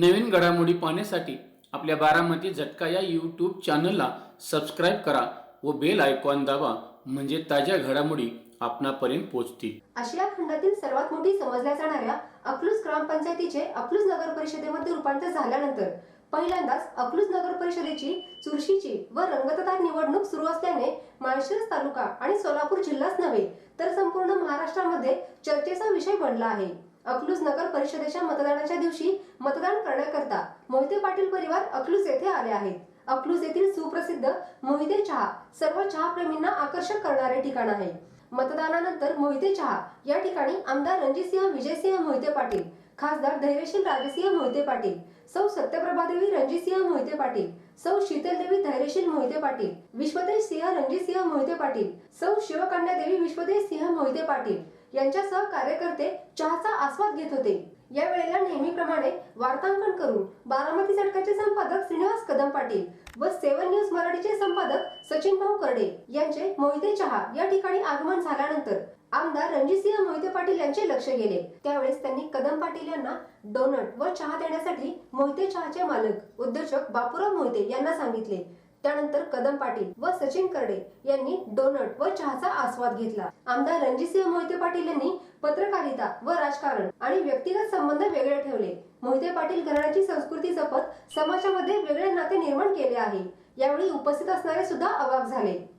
नवीन घडामोडी पाहण्यासाठी आपल्या बारामती झटका या यूट्यूब चॅनलला सबस्क्राईब करा व बेल आयकॉन दाबा म्हणजे ताज्या घडामोडी आपणापर्यंत पोहोचतील. आशिया खंडातील सर्वात मोठी समजल्या जाणाऱ्या अकलूज ग्रामपंचायतीचे अकलूज नगर परिषदेमध्ये रूपांतर झाल्यानंतर पहिल्यांदाच अकलूज नगर परिषदेची चुरशीची व रंगतदार निवडणूक सुरू असल्याने माळशिरस तालुका आणि सोलापूर जिल्हाच नव्हे तर संपूर्ण महाराष्ट्रामध्ये चर्चेचा विषय बनला आहे. अकलूज नगर परिषदेच्या मतदानाच्या दिवशी मतदान करण्याकरता मोहिते पाटील परिवार अकलूज येथे आले आहेत. अकलूज येथील सुप्रसिद्ध मोहिते चहा सर्व चहा प्रेमींना आकर्षक करणारे ठिकाण आहे. मतदानानंतर मोहिते चहा या ठिकाणी आमदार रणजितसिंह विजयसिंह मोहिते पाटील खासदार धैर्यशील राजसिंह मोहिते पाटील सौ सत्यप्रभादेवी रणजितसिंह मोहिते पाटील सौ शीतलदेवी धैर्यशील मोहिते पाटील विश्वदेश सिंह रणजितसिंह मोहिते पाटील सौ शिवकन्यादेवी विश्वदेश सिंह मोहिते पाटील यांच्यासह कार्यकर्ते चहाचा आस्वाद घेत होते. या वेळेला नेहमीप्रमाणे वार्तांकन करून बारामती झटकाचे संपादक श्रीनिवास कदम पाटील व सेवन न्यूज मराठीचे संपादक सचिन भाऊ करडे यांचे मोहिते चहा या ठिकाणी आगमन झाल्यानंतर आमदार रणजितसिंह मोहिते पाटील यांचे लक्ष गेले. त्यावेळेस त्यांनी कदम पाटील यांना डोनट व चहा देण्यासाठी मोहिते चहाचे मालक उद्योजक बापूराव मोहिते यांना सांगितले. त्यानंतर कदम पाटील व सचिन करडे यांनी डोनट व चहाचा आस्वाद घेतला. आमदार रणजितसिंह मोहिते पाटील यांनी पत्रकारिता व राजकारण आणि व्यक्तिगत संबंध वेगळे ठेवले. मोहिते पाटील घराण्याची संस्कृती जपत समाजामध्ये वेगळे नाते निर्माण केले आहे. यावेळी उपस्थित असणारे सुद्धा अवाक झाले.